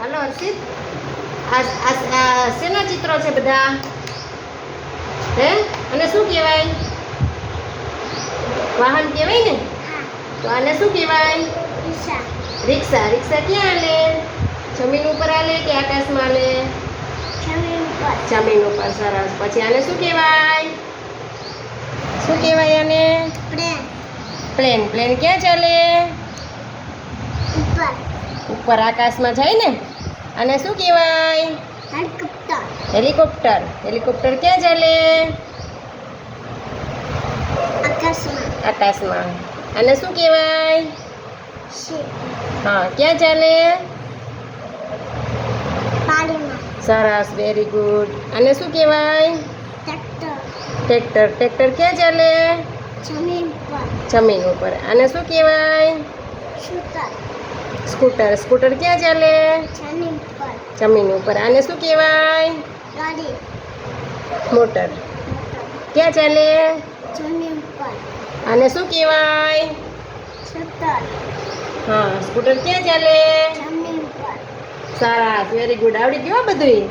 હાલો હર્ષિત આ શેના ચિત્રો છે બધા. હે? અને શું કહેવાય? વાહન કહેવાય ને? તો આને શું કહેવાય? રિક્ષા. રિક્ષા. ક્યાં હાલે જમીન ઉપર હાલે કે આકાશમાં હાલે જમીન ઉપર. સરસ. પછી આને શું કહેવાય? શું કહેવાય આને? પ્લેન. પ્લેન. ક્યાં ચાલે? ઉપર આકાશમાં જાય ને? આને શું કહેવાય? હેલિકોપ્ટર. હેલિકોપ્ટર ક્યાં ચાલે? આકાશમાં. અને શું કહેવાય? હા ક્યાં ચાલે? સરસ વેરી ગુડ અને શું કહેવાય? ટ્રેક્ટર. ટ્રેક્ટર ક્યાં ચાલે? જમીન ઉપર. અને શું કહેવાય? સ્કૂટર. સ્કૂટર ક્યાં ચાલે? જમીન ઉપર. આને શું કહેવાય? મોટર. ક્યાં ચાલે? આને શું કહેવાય? હા સ્કૂટર ક્યાં ચાલે? સારા વેરી ગુડ આવડી ગયું બધું બધુંય?